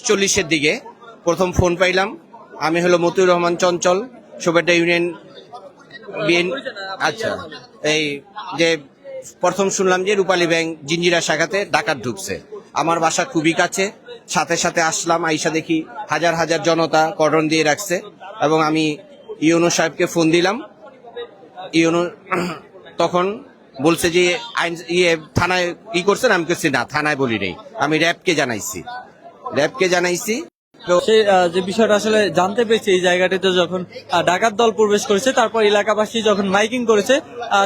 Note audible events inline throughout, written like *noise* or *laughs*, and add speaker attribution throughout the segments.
Speaker 1: চল্লিশের দিকে প্রথম ফোন পাইলাম। আমি হলো মতিউর রহমান চঞ্চল সুবেটা ইউনিয়ন বিএন আচ্ছা এই যে প্রথম শুনলাম যে রূপালী ব্যাংক জিঞ্জিরা শাখাতে ডাকাত ঢুকছে। আমার বাসা খুবই কাছে, সাথে সাথে আসলাম, আইসা দেখি হাজার হাজার জনতা কর্ডন দিয়ে রাখছে এবং আমি ইউনো সাহেবকে ফোন দিলাম। ইউনো *clears throat* তখন বলছে যে আইন ইয়ে থানায় ই করছেন আমি করছি না, থানায় বলি নেই। আমি র্যাবকে জানাইছি। র্যাবকে জানাইছি।
Speaker 2: আহ, যে বিষয়টা আসলে জানতে পেরেছি এই জায়গাটিতে যখন ডাকাত দল প্রবেশ করেছে তারপর এলাকাবাসী যখন মাইকিং করেছে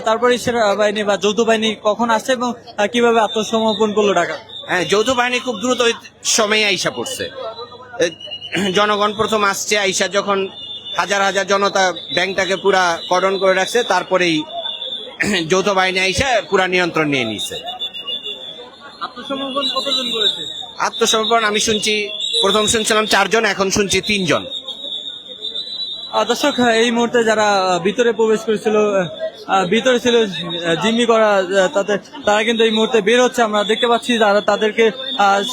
Speaker 2: তারপরে সেনাবাহিনী বা যৌথ বাহিনী কখন আসছে এবং কীভাবে আত্মসমর্পণ করল ডাকাত?
Speaker 1: হ্যাঁ যৌথ বাহিনী খুব দ্রুত সময়ে আইসা পড়ছে। জনগণ প্রথম আসছে আইসা যখন হাজার হাজার জনতা ব্যাংকটাকে পুরা কর্ডন করে রাখছে তারপরেই যৌথ বাহিনী আইসা পুরা নিয়ন্ত্রণ নিয়ে নিছে।
Speaker 2: আত্মসমর্পণ কতজন করেছে?
Speaker 1: আত্মসমর্পণ আমি শুনছি প্রথম শুনছিলাম চারজন এখন শুনছি তিনজন।
Speaker 2: দর্শক এই মুহূর্তে যারা ভিতরে প্রবেশ করেছিল ভিতরে ছিল জিম্মি করা তাদের তারা কিন্তু এই মুহূর্তে বের হচ্ছে। আমরা দেখতে পাচ্ছি যারা তাদেরকে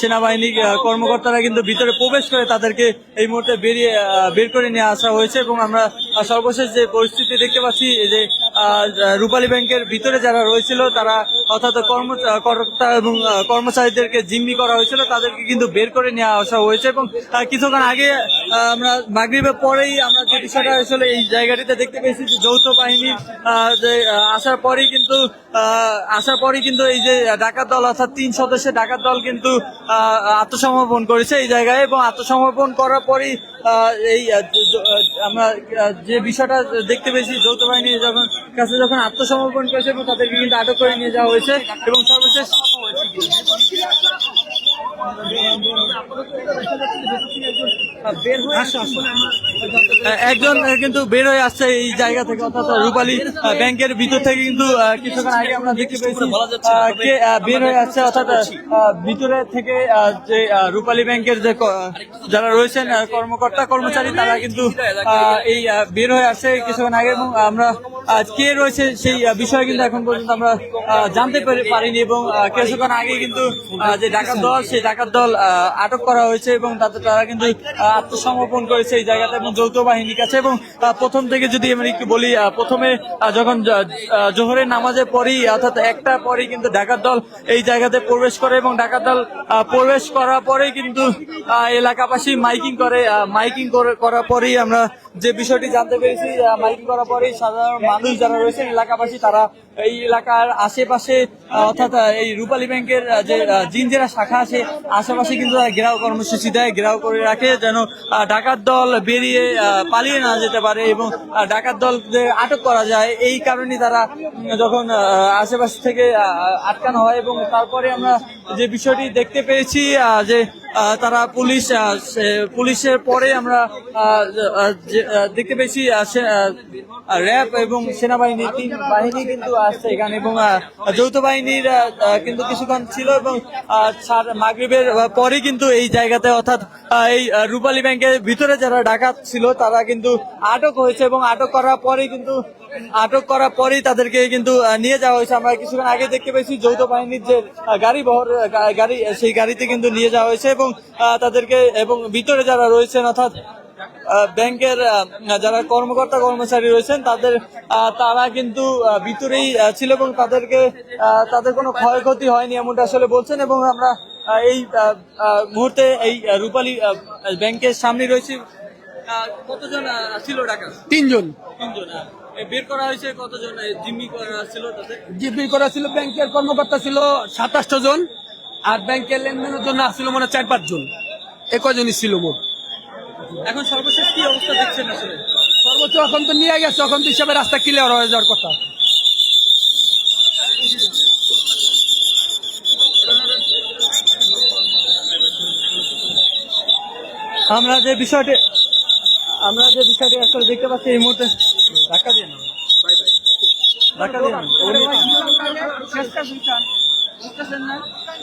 Speaker 2: সেনাবাহিনী কর্মকর্তারা কিন্তু ভিতরে প্রবেশ করে তাদেরকে এই মুহূর্তে বেরিয়ে বের করে নিয়ে আসা হয়েছে এবং আমরা সর্বশেষ যে পরিস্থিতি দেখতে পাচ্ছি যে রূপালী ব্যাংকের ভিতরে যারা রয়েছিল, তারা অর্থাৎ কর্মকর্তা এবং কর্মচারীদেরকে জিম্মি করা হয়েছিল, তাদেরকে কিন্তু বের করে নিয়ে আসা হয়েছে এবং কিছুক্ষণ আগে আমরা মাগরিবের পরেই আমরা বিষয়টা আসলে এই জায়গাটিতে দেখতে পেয়েছি যে যৌথ বাহিনী যে আসার পরেই কিন্তু আসার পরেই কিন্তু এই যে ডাকাত দল, অর্থাৎ তিন সদস্যের ডাকাত দল কিন্তু আত্মসমর্পণ করেছে এই জায়গায় এবং আত্মসমর্পণ করার পরেই এই আমরা যে বিষয়টা দেখতে পেয়েছি, যৌথ বাহিনী যখন, কাছে যখন আত্মসমর্পণ করেছে এবং তাদেরকে কিন্তু আটক করে নিয়ে যাওয়া হয়েছে এবং সর্বশেষ একজন কিন্তু বের হয়ে আসছে এই জায়গা থেকে, অর্থাৎ রূপালী ব্যাংকের ভিতর থেকে কিন্তু কিছুক্ষণ আগে আমরা দেখতে পেয়েছি কে বের হয়ে আসছে, অর্থাৎ ভিতরে থেকে যে রূপালী ব্যাংকের যে যারা রয়েছেন কর্মকর্তা, কর্মচারী, তারা কিন্তু এই বের হয়ে আসছে কিছুক্ষণ আগে এবং আমরা কে রয়েছে সেই বিষয়ে কিন্তু এখন পর্যন্ত আমরা জানতে পারি- পারিনি এবং কিছুক্ষণ আগে কিন্তু যে ডাকাত দল, সেই ডাকাত দল আটক করা হয়েছে এবং তাদের তারা কিন্তু আত্মসমর্পণ করেছে এই জায়গাতে এবং যৌথ বাহিনীর কাছে এবং প্রথম থেকে যদি আমি একটু বলি প্রথমে যখন জোহরের নামাজের পরেই, অর্থাৎ একটা পরেই কিন্তু ডাকাত দল এই জায়গাতে প্রবেশ করে এবং ডাকাত দল প্রবেশ করার পরেই কিন্তু এলাকাবাসী মাইকিং করে মাইকিং করার পরেই আমরা যে বিষয়টি জানতে পেরেছি মাইকিং করার পরে সাধারণ মানুষ যারা রয়েছেন, এলাকাবাসী, তারা এই এলাকার আশেপাশে অর্থাৎ এই রূপালী ব্যাংকের যে জিনজেরা শাখা আছে, আশেপাশে কিন্তু তারা কর্মসূচি দেয়, ঘেরাও করে রাখে যেন ডাকাত দল বেরিয়ে পালিয়ে না যেতে পারে এবং ডাকাত দল আটক করা যায়। এই কারণে তারা যখন আশেপাশে থেকে আটকানো হয় এবং তারপরে আমরা যে বিষয়টি দেখতে পেয়েছি যে তারা পুলিশ পুলিশের পরে আমরা দেখতে পেয়েছি র্যাব এবং সেনাবাহিনী, তিন বাহিনী কিন্তু আসছে এখানে এবং যৌথ বাহিনীর কিন্তু কিছুক্ষণ ছিল এবং মাগরিবের পরে কিন্তু এই জায়গাতে অর্থাৎ এই রূপালী ব্যাংকের ভিতরে যারা ডাকাত ছিল তারা কিন্তু আটক হয়েছে এবং আটক করার পরে কিন্তু আটক করার পরেই তাদেরকে কিন্তু নিয়ে যাওয়া হয়েছে। আমরা কিছুক্ষণ আগে দেখতে পেয়েছি যৌথ বাহিনীর যে গাড়ি বহর গাড়ি সেই গাড়িতে কিন্তু নিয়ে যাওয়া হয়েছে এবং তাদেরকে এবং ভিতরে যারা রয়েছেন অর্থাৎ ব্যাংকের যারা কর্মকর্তা কর্মচারী রয়েছেন তাদের তারা কিন্তু ভিতরেই ছিল এবং তাদেরকে তাদের কোনো ক্ষয়ক্ষতি হয়নি এমনটা আসলে বলছেন এবং আমরা এই মুহূর্তে এই রূপালী ব্যাংকের সামনে রয়েছি। আহ, কতজন ছিল টাকা
Speaker 3: তিনজন।
Speaker 2: তিনজন এ, বের করা হয়েছে কতজন? এ, জিম্মি করা ছিল তাদের?
Speaker 3: করা ছিল ব্যাংকের কর্মকর্তা ছিল সাতাশটা জন আর ব্যাংকের লেনদেনের জন্য আসছিল মনে হয় চার পাঁচ জন। এ কজনই ছিল মোট?
Speaker 2: এখন সর্বশেষ কি অবস্থা দেখছেন আসলে?
Speaker 3: সর্বোচ্চ এখন তো নিয়ে গেছে এখন তো হিসাবে রাস্তা ক্লিয়ার হয়ে যাওয়ার কথা।
Speaker 2: আমরা যে বিষয়টি আমরা যে বিষয়টি আসলে দেখতে পাচ্ছি এই মুহূর্তে ধাক্কা দিয়ে না ধাক্কা দিয়ে না?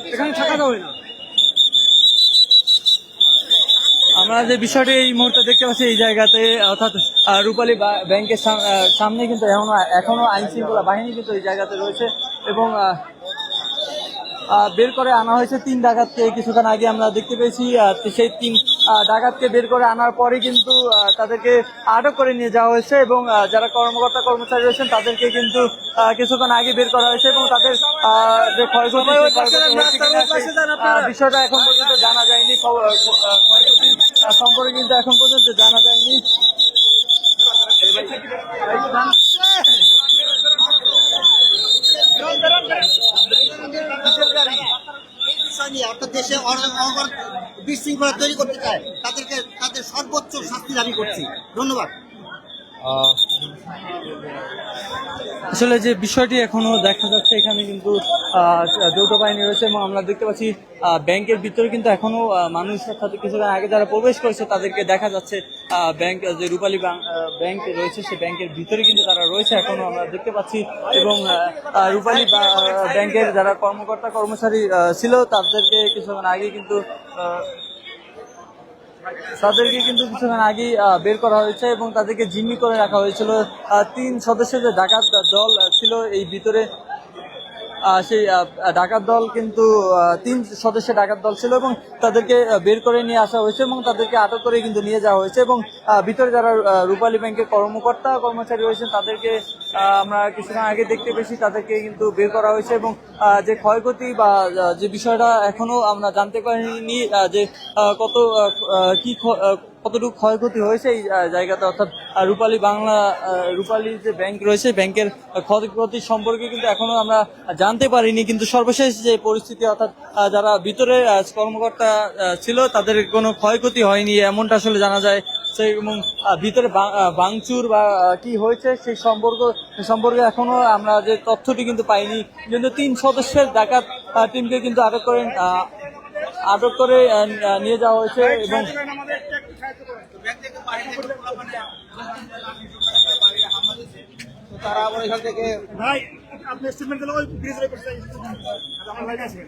Speaker 3: এখানে থাকা যাবে না।
Speaker 2: আমরা যে বিষয়টি এই মুহূর্তে দেখতে পাচ্ছি এই জায়গাতে অর্থাৎ রূপালী ব্যাংকের সাম- সামনে কিন্তু এখনও এখনও আইন শৃঙ্খলা বাহিনী কিন্তু এই জায়গাতে রয়েছে এবং বের করে আনা হয়েছে তিন ডাকাতকে। কিছুক্ষণ আগে আমরা দেখতে পেয়েছি সেই তিন ডাকাতকে বের করে আনার পরে কিন্তু তাদেরকে আটক করে নিয়ে যাওয়া হয়েছে এবং যারা কর্মকর্তা কর্মচারী রয়েছেন তাদেরকে কিন্তু কিছুক্ষণ আগে বের করা হয়েছে এবং তাদের আহ, যে ক্ষয়ক্ষতি বিষয়টা এখন পর্যন্ত জানা যায়নি। সম্পর্কে কিন্তু এখন পর্যন্ত জানা যায়নি
Speaker 4: এই বিষয় নিয়ে অর্থাৎ দেশে বিশৃঙ্খলা তৈরি করতে চায়, তাদেরকে তাদের সর্বোচ্চ শাস্তি দাবি করছি। ধন্যবাদ।
Speaker 2: আসলে যে বিষয়টি এখনও দেখা যাচ্ছে, এখানে কিন্তু যৌথ বাহিনী রয়েছে এবং আমরা দেখতে পাচ্ছি ব্যাংকের ভিতরে কিন্তু এখনও মানুষ অর্থাৎ কিছুক্ষণ আগে যারা প্রবেশ করেছে তাদেরকে দেখা যাচ্ছে ব্যাংক যে রূপালী ব্যাং- ব্যাংক রয়েছে সে ব্যাংকের ভিতরে কিন্তু তারা রয়েছে এখনও আমরা দেখতে পাচ্ছি এবং রূপালী ব্যাংকের যারা কর্মকর্তা, কর্মচারী ছিল তাদেরকে কিছুক্ষণ আগে কিন্তু তাদেরকে কিন্তু কিছুক্ষণ আগে বের করা হয়েছে এবং তাদেরকে জিম্মি করে রাখা হয়েছিল। তিন সদস্যের যে ডাকাত দল ছিল এই ভিতরে সেই ডাকাত দল কিন্তু তিন সদস্যের ডাকাত দল ছিল এবং তাদেরকে বের করে নিয়ে আসা হয়েছে এবং তাদেরকে আটক করে কিন্তু নিয়ে যাওয়া হয়েছে এবং ভিতরে যারা রূপালী ব্যাংকের কর্মকর্তা, কর্মচারী রয়েছেন, তাদেরকে আমরা কিছুক্ষণ আগে দেখতে পেয়েছি, তাদেরকে কিন্তু বের করা হয়েছে এবং যে ক্ষয়ক্ষতি বা যে বিষয়টা এখনও আমরা জানতে পারিনি যে কত কি কতটুকু ক্ষয়ক্ষতি হয়েছে এই জায়গাতে? অর্থাৎ রূপালী বাংলা রূপালী যে ব্যাংক রয়েছে ব্যাংকের ক্ষয়ক্ষতি সম্পর্কে কিন্তু এখনও আমরা জানতে পারিনি কিন্তু সর্বশেষ যে পরিস্থিতি অর্থাৎ যারা ভিতরে কর্মকর্তা ছিল তাদের কোনো ক্ষয়ক্ষতি হয়নি এমনটা আসলে জানা যায়। সেই এবং ভিতরে ভাঙচুর বা কি হয়েছে সেই সম্পর্ক সম্পর্কে এখনও আমরা যে তথ্যটি কিন্তু পাইনি। কিন্তু তিন সদস্যের ডাকাত টিমকে কিন্তু আটক করেন আটক করে নিয়ে যাওয়া হয়েছে এবং
Speaker 1: তারা আবার এখান থেকে
Speaker 5: ভাই আপনি স্টেটমেন্ট দিলে ওই ব্রিজের উপর যাই আমার ভাই আছে।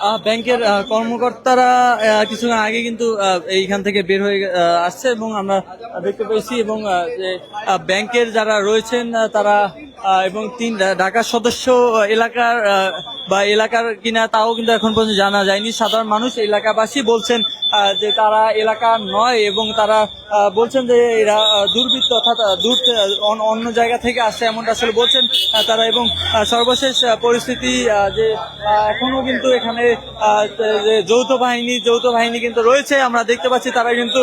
Speaker 2: আহ, ব্যাংকের কর্মকর্তারা কিছুক্ষণ আগে কিন্তু এইখান থেকে বের হয়ে আসছে এবং আমরা দেখতে পেয়েছি এবং যে ব্যাংকের যারা রয়েছেন তারা এবং তিন ঢাকার সদস্য এলাকার আহ, বা এলাকার কিনা তাও কিন্তু এখন পর্যন্ত জানা যায়নি। সাধারণ মানুষ, এলাকাবাসী বলছেন যে তারা এলাকা নয় এবং তারা বলছেন যে এরা দুর্বৃত্ত অর্থাৎ দূর অন্য জায়গা থেকে আসছে এমনটা আসলে বলছেন তারা এবং সর্বশেষ পরিস্থিতি যে এখনও কিন্তু এখানে যৌথ বাহিনী যৌথ বাহিনী কিন্তু রয়েছে। আমরা দেখতে পাচ্ছি তারা কিন্তু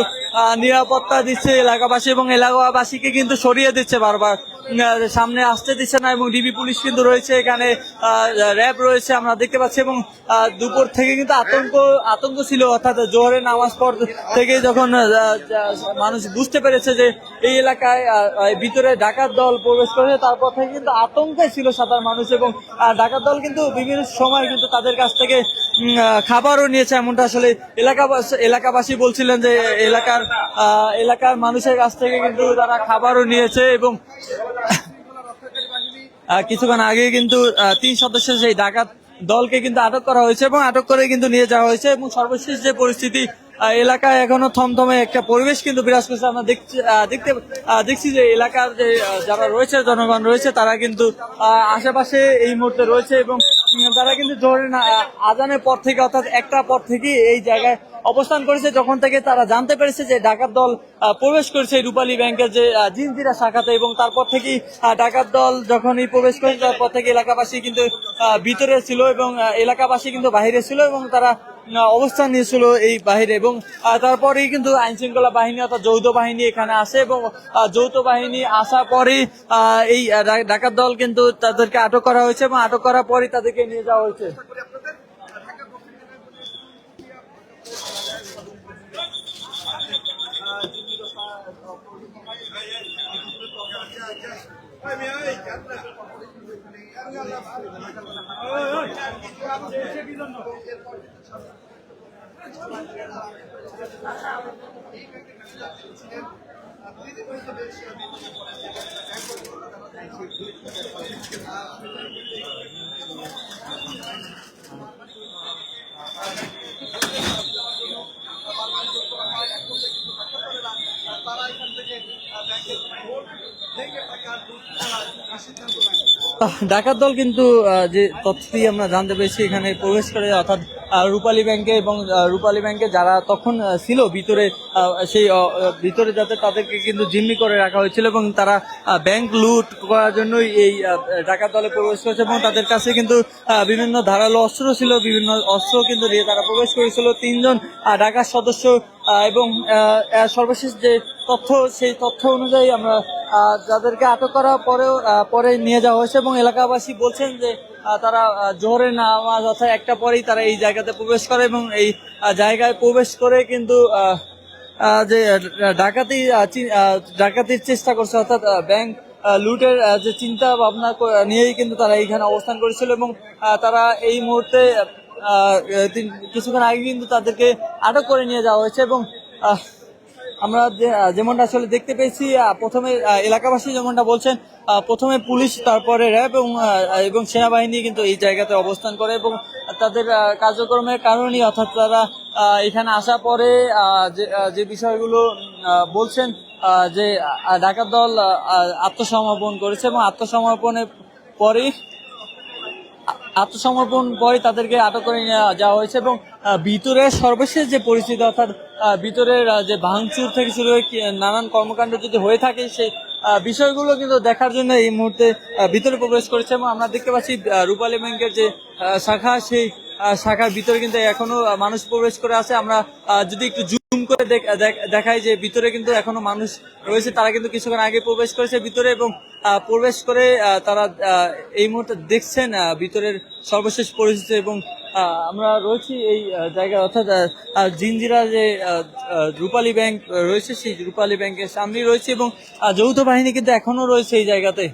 Speaker 2: নিরাপত্তা দিচ্ছে এলাকাবাসী এবং এলাকাবাসীকে কিন্তু সরিয়ে দিচ্ছে বারবার। সামনে আসতে দিচ্ছে না এবং ডিবি পুলিশ কিন্তু রয়েছে এখানে র্যাব রয়েছে আমরা দেখতে পাচ্ছি এবং দুপুর থেকে কিন্তু আতঙ্ক আতঙ্ক ছিল অর্থাৎ জোহরের নামাজ পর থেকে যখন মানুষ বুঝতে পেরেছে যে এই এলাকায় ভিতরে ডাকাত দল প্রবেশ করেছে, তারপর থেকে কিন্তু আতঙ্কে ছিল সাধারণ মানুষ এবং ডাকাত দল কিন্তু বিভিন্ন সময় কিন্তু তাদের কাছ থেকে খাবারও নিয়েছে। এমনটা আসলে এলাকাবাসী এলাকাবাসী বলছিলেন যে এলাকার এলাকার মানুষের কাছ থেকে কিন্তু তারা খাবারও নিয়েছে এবং *laughs* কিছুক্ষণ আগে কিন্তু তিন সদস্য সেই ডাকাত দলকে কিন্তু আটক করা হয়েছে এবং আটক করে কিন্তু নিয়ে যাওয়া হয়েছে এবং সর্বশেষ যে পরিস্থিতি এলাকায় এখনও থমথমে একটা পরিবেশ কিন্তু বিরাজ করছে। আমরা দেখছি দেখতে দেখছি যে এলাকার যে যারা রয়েছে জনগণ রয়েছে তারা কিন্তু আশেপাশে এই মুহূর্তে রয়েছে এবং তারা কিন্তু জোহরের না- আহ, আজানের পর থেকে অর্থাৎ একটা পর থেকে এই জায়গায় অবস্থান করেছে। যখন থেকে তারা জানতে পেরেছে যে ডাকাত দল প্রবেশ করেছে রূপালী ব্যাংকের যে জিনজিরা শাখাতে এবং তারপর থেকেই ডাকাত দল যখনই প্রবেশ করেছে তারপর থেকে এলাকাবাসী কিন্তু ভিতরে ছিল এবং এলাকাবাসী কিন্তু বাইরে ছিল এবং তারা অবস্থান নিয়েছিল এই বাহিরে এবং তারপরেই কিন্তু আইন শৃঙ্খলা বাহিনী অর্থাৎ যৌথ বাহিনী এখানে আসে এবং যৌথ বাহিনী আসার পরে এই ডাকাত দল কিন্তু তাদেরকে আটক করা হয়েছে এবং আটক করার পরে তাদেরকে নিয়ে যাওয়া হয়েছে আমি ডাকাত দল কিন্তু যে তথ্যটি আমরা জানতে পেরেছি এখানে প্রবেশ করে অর্থাৎ রূপালী ব্যাংকে এবং রূপালী ব্যাংকে যারা তখন ছিল, ভিতরে সেই ভিতরে যাতে তাদেরকে কিন্তু জিম্মি করে রাখা হয়েছিল এবং তারা ব্যাংক লুট করার জন্যই এই ডাকাত দলে প্রবেশ করেছে এবং তাদের কাছে কিন্তু বিভিন্ন ধারালো অস্ত্র ছিল, বিভিন্ন অস্ত্র কিন্তু দিয়ে তারা প্রবেশ করেছিল। তিনজন ডাকাত সদস্য এবং সর্বশেষ যে তথ্য, সেই তথ্য অনুযায়ী আমরা যাদেরকে আটক করা পরেও পরে নিয়ে যাওয়া হয়েছে এবং এলাকাবাসী বলছেন যে তারা জোহরের নামাজ অর্থাৎ একটা পরেই তারা এই জায়গাতে প্রবেশ করে এবং এই জায়গায় প্রবেশ করে কিন্তু যে ডাকাতি ডাকাতির চেষ্টা করছে অর্থাৎ ব্যাংক লুটের যে চিন্তা ভাবনা নিয়েই কিন্তু তারা এইখানে অবস্থান করেছিল এবং তারা এই মুহূর্তে কিছুক্ষণ আগে কিন্তু তাদেরকে আটক করে নিয়ে যাওয়া হয়েছে এবং আমরা যেমনটা আসলে দেখতে পেয়েছি প্রথমে এলাকাবাসী যেমনটা বলছেন প্রথমে পুলিশ, তারপরে র্যাব এবং এবং সেনাবাহিনী কিন্তু এই জায়গাতে অবস্থান করে এবং তাদের কার্যক্রমের কারণেই অর্থাৎ তারা এখানে আসার পরে যে বিষয়গুলো বলছেন যে ডাকাত দল আত্মসমর্পণ করেছে এবং আত্মসমর্পণের পরেই আত্মসমর্পণ করে তাদেরকে আটক করে যাওয়া হয়েছে এবং ভিতরে সর্বশেষ যে পরিস্থিতি, অর্থাৎ ভিতরের যে ভাঙচুর থেকে শুরু হয়ে নানান কর্মকাণ্ড যদি হয়ে থাকে সেই বিষয়গুলো কিন্তু দেখার জন্য এই মুহূর্তে ভিতরে প্রবেশ করেছে এবং আমরা দেখতে পাচ্ছি রূপালী ব্যাংকের যে শাখা, সেই শাখার ভিতরে কিন্তু এখনও মানুষ প্রবেশ করে আছে। আমরা যদি একটু জুম করে দেখ- দেখ- দেখাই যে ভিতরে কিন্তু এখনও মানুষ রয়েছে, তারা কিন্তু কিছুক্ষণ আগে প্রবেশ করেছে ভিতরে এবং প্রবেশ করে তারা এই মুহূর্তে দেখছেন ভিতরের সর্বশেষ পরিস্থিতি এবং আমরা রয়েছি এই জায়গায়। অর্থাৎ জিঞ্জিরা যে রূপালী ব্যাংক রয়েছে, সেই রূপালী ব্যাংকের সামনেই রয়েছে এবং যৌথ বাহিনী কিন্তু এখনও রয়েছে এই জায়গাতে।